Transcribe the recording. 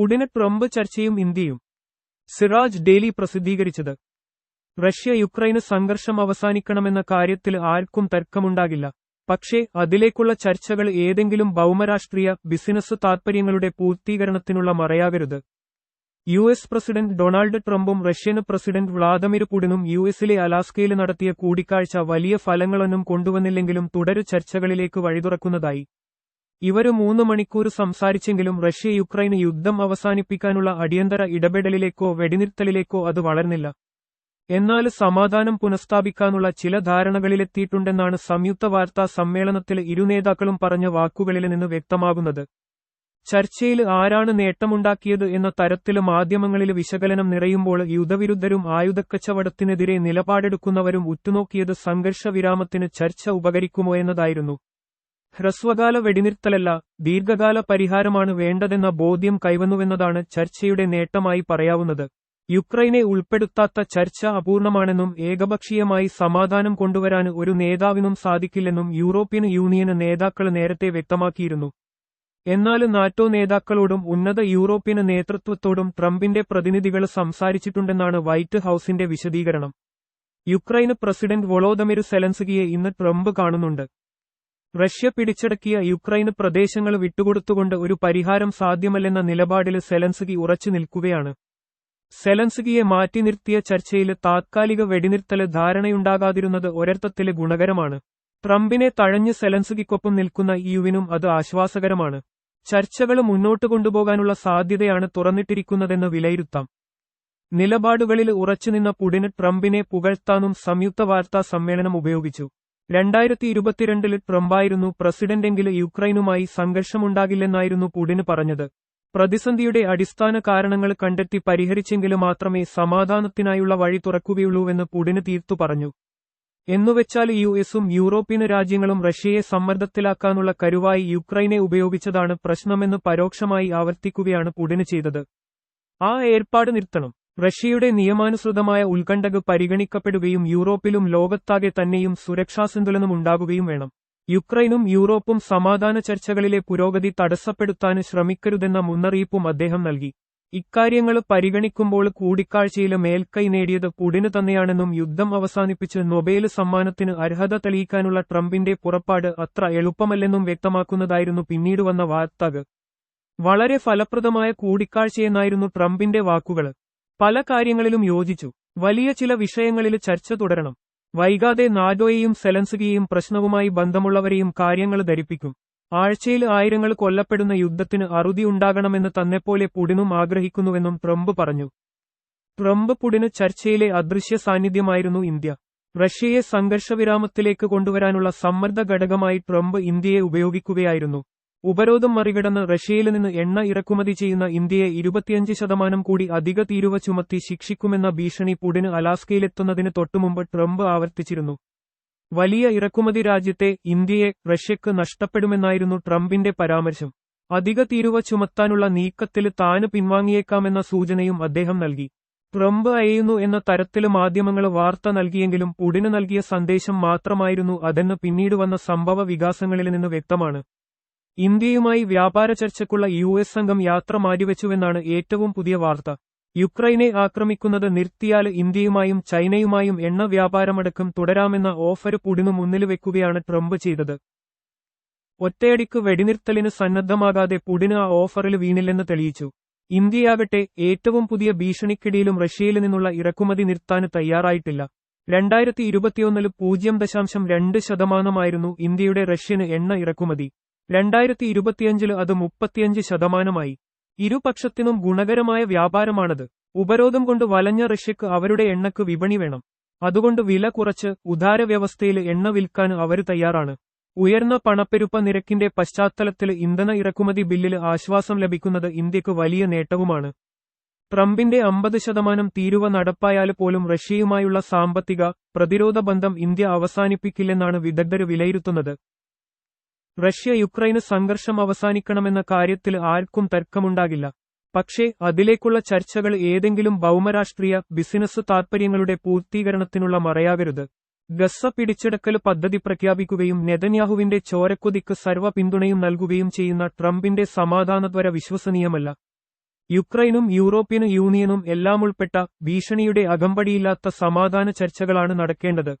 പുടിന് Trump ചർച്ചയും ഇന്ത്യയും Siraj daily പ്രസിദ്ധീകരിച്ചത്. റഷ്യ യുക്രൈന് സംഘർഷം അവസാനിക്കണമെന്ന കാര്യത്തിൽ ആർക്കും തർക്കമുണ്ടാകില്ല. പക്ഷേ അതിലേക്കുള്ള ചർച്ചകൾ ഏതെങ്കിലും ഭൗമരാഷ്ട്രീയ ബിസിനസ് താൽപര്യങ്ങളുടെ പൂർത്തീകരണത്തിനുള്ള മറയാകരുത്. യു എസ് പ്രസിഡന്റ് ഡൊണാൾഡ് ട്രംപും റഷ്യൻ പ്രസിഡന്റ് വ്ളാദിമിർ പുടിനും യു എസിലെ അലാസ്കയിൽ നടത്തിയ കൂടിക്കാഴ്ച വലിയ ഫലങ്ങളൊന്നും കൊണ്ടുവന്നില്ലെങ്കിലും തുടരു ചർച്ചകളിലേക്ക് വഴിതുറക്കുന്നതായി ഇവർ മൂന്ന് മണിക്കൂർ സംസാരിച്ചെങ്കിലും റഷ്യ യുക്രൈന് യുദ്ധം അവസാനിപ്പിക്കാനുള്ള അടിയന്തര ഇടപെടലിലേക്കോ വെടിനിർത്തലിലേക്കോ അത് വളർന്നില്ല. എന്നാൽ സമാധാനം പുനഃസ്ഥാപിക്കാനുള്ള ചില ധാരണകളിലെത്തിയിട്ടുണ്ടെന്നാണ് സംയുക്ത വാർത്താ സമ്മേളനത്തിൽ ഇരു നേതാക്കളും പറഞ്ഞ വാക്കുകളിൽ നിന്ന് വ്യക്തമാകുന്നത്. ചർച്ചയിൽ ആരാണ് നേട്ടമുണ്ടാക്കിയത് എന്ന തരത്തിൽ മാധ്യമങ്ങളിൽ വിശകലനം നിറയുമ്പോൾ യുദ്ധവിരുദ്ധരും ആയുധക്കച്ചവടത്തിനെതിരെ നിലപാടെടുക്കുന്നവരും ഉറ്റുനോക്കിയത് സംഘർഷവിരാമത്തിന് ചർച്ച ഉപകരിക്കുമോ എന്നതായിരുന്നു. ഹ്രസ്വകാല വെടിനിർത്തലല്ല ദീർഘകാല പരിഹാരമാണ് വേണ്ടതെന്ന ബോധ്യം കൈവന്നുവെന്നതാണ് ചർച്ചയുടെ നേട്ടമായി പറയാവുന്നത്. യുക്രൈനെ ഉൾപ്പെടുത്താത്ത ചർച്ച അപൂർണമാണെന്നും ഏകപക്ഷീയമായി സമാധാനം കൊണ്ടുവരാൻ ഒരു നേതാവിനും സാധിക്കില്ലെന്നും യൂറോപ്യൻ യൂണിയന് നേതാക്കൾ നേരത്തെ വ്യക്തമാക്കിയിരുന്നു. എന്നാൽ നാറ്റോ നേതാക്കളോടും ഉന്നത യൂറോപ്യൻ നേതൃത്വത്തോടും ട്രംപിന്റെ പ്രതിനിധികൾ സംസാരിച്ചിട്ടുണ്ടെന്നാണ് വൈറ്റ് ഹൌസിന്റെ വിശദീകരണം. യുക്രൈന് പ്രസിഡന്റ് വൊളോദമിരു സെലൻസ്കിയെ ഇന്ന് ട്രംപ് കാണുന്നുണ്ട്. റഷ്യ പിടിച്ചടക്കിയ യുക്രൈന് പ്രദേശങ്ങൾ വിട്ടുകൊടുത്തുകൊണ്ട് ഒരു പരിഹാരം സാധ്യമല്ലെന്ന നിലപാടിൽ സെലൻസ്കി ഉറച്ചു നിൽക്കുകയാണ്. സെലൻസ്കിയെ മാറ്റി നിർത്തിയ ചർച്ചയിൽ താത്കാലിക വെടിനിർത്തൽ ധാരണയുണ്ടാകാതിരുന്നത് ഒരർത്ഥത്തിലെ ഗുണകരമാണ്. ട്രംപിനെ തഴഞ്ഞ് സെലൻസ്കിക്കൊപ്പം നിൽക്കുന്ന യുവിനും അത് ആശ്വാസകരമാണ്. ചർച്ചകൾ മുന്നോട്ട് കൊണ്ടുപോകാനുള്ള സാധ്യതയാണ് തുറന്നിട്ടിരിക്കുന്നതെന്ന് വിലയിരുത്താം. നിലപാടുകളിൽ ഉറച്ചുനിന്ന പുടിന് ട്രംപിനെ പുകഴ്ത്താനും സംയുക്ത വാർത്താ സമ്മേളനം ഉപയോഗിച്ചു. രണ്ടായിരത്തി ഇരുപത്തിരണ്ടിൽ ട്രംപായിരുന്നു പ്രസിഡന്റെങ്കിൽ യുക്രൈനുമായി സംഘർഷമുണ്ടാകില്ലെന്നായിരുന്നു പുടിന് പറഞ്ഞത്. പ്രതിസന്ധിയുടെ അടിസ്ഥാന കാരണങ്ങൾ കണ്ടെത്തി പരിഹരിച്ചെങ്കിൽ മാത്രമേ സമാധാനത്തിനായുള്ള വഴി തുറക്കുകയുള്ളൂവെന്ന് പുടിന് തീർത്തു പറഞ്ഞു. എന്നുവെച്ചാൽ യു എസും യൂറോപ്യൻ രാജ്യങ്ങളും റഷ്യയെ സമ്മർദ്ദത്തിലാക്കാനുള്ള കരുവായി യുക്രൈനെ ഉപയോഗിച്ചതാണ് പ്രശ്നമെന്ന് പരോക്ഷമായി ആവർത്തിക്കുകയാണ് പുടിന് ചെയ്തത്. ആ ഏർപ്പാട് നിർത്തണം. റഷ്യയുടെ നിയമാനുസൃതമായ ഉത്കണ്ഠക് പരിഗണിക്കപ്പെടുകയും യൂറോപ്പിലും ലോകത്താകെ തന്നെയും സുരക്ഷാസന്തുലനം ഉണ്ടാകുകയും വേണം. യുക്രൈനും യൂറോപ്പും സമാധാന ചർച്ചകളിലെ പുരോഗതി തടസ്സപ്പെടുത്താൻ ശ്രമിക്കരുതെന്ന മുന്നറിയിപ്പും അദ്ദേഹം നൽകി. ഇക്കാര്യങ്ങൾ പരിഗണിക്കുമ്പോൾ കൂടിക്കാഴ്ചയിൽ മേൽക്കൈ നേടിയത് പുടിന് തന്നെയാണെന്നും യുദ്ധം അവസാനിപ്പിച്ച് നൊബേൽ സമ്മാനത്തിന് അർഹത തെളിയിക്കാനുള്ള ട്രംപിന്റെ പുറപ്പാട് അത്ര എളുപ്പമല്ലെന്നും വ്യക്തമാക്കുന്നതായിരുന്നു പിന്നീട് വന്ന വാർത്തകൾ. വളരെ ഫലപ്രദമായ കൂടിക്കാഴ്ചയെന്നായിരുന്നു ട്രംപിന്റെ വാക്കുകൾ പല കാര്യങ്ങളിലും യോജിച്ചു. വലിയ ചില വിഷയങ്ങളിൽ ചർച്ച തുടരണം. വൈകാതെ നാഡോയെയും സെലൻസുകിയെയും പ്രശ്നവുമായി ബന്ധമുള്ളവരെയും കാര്യങ്ങൾ ധരിപ്പിക്കും. ആഴ്ചയിൽ ആയിരങ്ങൾ കൊല്ലപ്പെടുന്ന യുദ്ധത്തിന് അറുതി ഉണ്ടാകണമെന്ന് തന്നെപ്പോലെ പുടിനും ആഗ്രഹിക്കുന്നുവെന്നും ട്രംപ് പറഞ്ഞു. ട്രംപ് പുടിന് ചർച്ചയിലെ അദൃശ്യ സാന്നിധ്യമായിരുന്നു ഇന്ത്യ. റഷ്യയെ സംഘർഷവിരാമത്തിലേക്ക് കൊണ്ടുവരാനുള്ള സമ്മർദ്ദ ഘടകമായി ട്രംപ് ഇന്ത്യയെ ഉപയോഗിക്കുകയായിരുന്നു. ഉപരോധം മറികടന്ന് റഷ്യയിൽ നിന്ന് എണ്ണ ഇറക്കുമതി ചെയ്യുന്ന ഇന്ത്യയെ ഇരുപത്തിയഞ്ച് ശതമാനം കൂടി അധിക തീരുവ ചുമത്തി ശിക്ഷിക്കുമെന്ന ഭീഷണി പുടിന് അലാസ്കയിലെത്തുന്നതിന് തൊട്ടുമുമ്പ് ട്രംപ് ആവർത്തിച്ചിരുന്നു. വലിയ ഇറക്കുമതി രാജ്യത്തെ ഇന്ത്യയെ റഷ്യക്ക് നഷ്ടപ്പെടുമെന്നായിരുന്നു ട്രംപിന്റെ പരാമർശം. അധിക തീരുവ ചുമത്താനുള്ള നീക്കത്തിൽ താന് പിൻവാങ്ങിയേക്കാമെന്ന സൂചനയും അദ്ദേഹം നൽകി. ട്രംപ് അയയുന്നു എന്ന തരത്തിൽ മാധ്യമങ്ങൾ വാർത്ത നൽകിയെങ്കിലും പുടിന് നൽകിയ സന്ദേശം മാത്രമായിരുന്നു അതെന്ന് പിന്നീട് വന്ന സംഭവ വികാസങ്ങളിൽ നിന്ന് വ്യക്തമാണ്. ഇന്ത്യയുമായി വ്യാപാര ചർച്ചയ്ക്കുള്ള യു എസ് സംഘം യാത്ര മാറ്റിവെച്ചുവെന്നാണ് ഏറ്റവും പുതിയ വാർത്ത. യുക്രൈനെ ആക്രമിക്കുന്നത് നിർത്തിയാൽ ഇന്ത്യയുമായും ചൈനയുമായും എണ്ണ വ്യാപാരമടക്കം തുടരാമെന്ന ഓഫർ പുടിനു മുന്നിൽ വെക്കുകയാണ് ട്രംപ് ചെയ്തത്. ഒറ്റയടിക്ക് വെടിനിർത്തലിന് സന്നദ്ധമാകാതെ പുടിന് ആ ഓഫറിൽ വീണില്ലെന്ന് തെളിയിച്ചു. ഇന്ത്യയാകട്ടെ ഏറ്റവും പുതിയ ഭീഷണിക്കിടയിലും റഷ്യയിൽ നിന്നുള്ള ഇറക്കുമതി നിർത്താൻ തയ്യാറായിട്ടില്ല. രണ്ടായിരത്തി ഇരുപത്തിയൊന്നിൽ പൂജ്യം ദശാംശം രണ്ട് ശതമാനമായിരുന്നു ഇന്ത്യയുടെ റഷ്യന് എണ്ണ ഇറക്കുമതി. രണ്ടായിരത്തി ഇരുപത്തിയഞ്ചിൽ അത് മുപ്പത്തിയഞ്ച് ശതമാനമായി. ഇരുപക്ഷത്തിനും ഗുണകരമായ വ്യാപാരമാണത്. ഉപരോധം കൊണ്ട് വലഞ്ഞ റഷ്യക്ക് അവരുടെ എണ്ണക്ക് വിപണി വേണം. അതുകൊണ്ട് വില കുറച്ച് ഉദാര വ്യവസ്ഥയിൽ എണ്ണ വിൽക്കാൻ അവർ തയ്യാറാണ്. ഉയർന്ന പണപ്പെരുപ്പ നിരക്കിന്റെ പശ്ചാത്തലത്തിൽ ഇന്ധന ഇറക്കുമതി ബില്ലിൽ ആശ്വാസം ലഭിക്കുന്നത് ഇന്ത്യയ്ക്ക് വലിയ നേട്ടവുമാണ്. ട്രംപിന്റെ അമ്പത് ശതമാനം തീരുവ നടപ്പായാൽ പോലും റഷ്യയുമായുള്ള സാമ്പത്തിക പ്രതിരോധ ബന്ധം ഇന്ത്യ അവസാനിപ്പിക്കില്ലെന്നാണ് വിദഗ്ധർ വിലയിരുത്തുന്നത്. റഷ്യ യുക്രൈന് സംഘർഷം അവസാനിക്കണമെന്ന കാര്യത്തിൽ ആർക്കും തർക്കമുണ്ടാകില്ല. പക്ഷേ അതിലേക്കുള്ള ചർച്ചകൾ ഏതെങ്കിലും ഭൗമരാഷ്ട്രീയ ബിസിനസ് താൽപര്യങ്ങളുടെ പൂർത്തീകരണത്തിനുള്ള മറയാകരുത്. ഗസ പിടിച്ചെടുക്കൽ പദ്ധതി പ്രഖ്യാപിക്കുകയും നെതന്യാഹുവിന്റെ ചോരക്കൊതിക്ക് സർവ പിന്തുണയും നൽകുകയും ചെയ്യുന്ന ട്രംപിന്റെ സമാധാനത്വര വിശ്വസനീയമല്ല. യുക്രൈനും യൂറോപ്യൻ യൂണിയനും എല്ലാമുൾപ്പെട്ട ഭീഷണിയുടെ അകമ്പടിയില്ലാത്ത സമാധാന ചർച്ചകളാണ് നടക്കേണ്ടത്.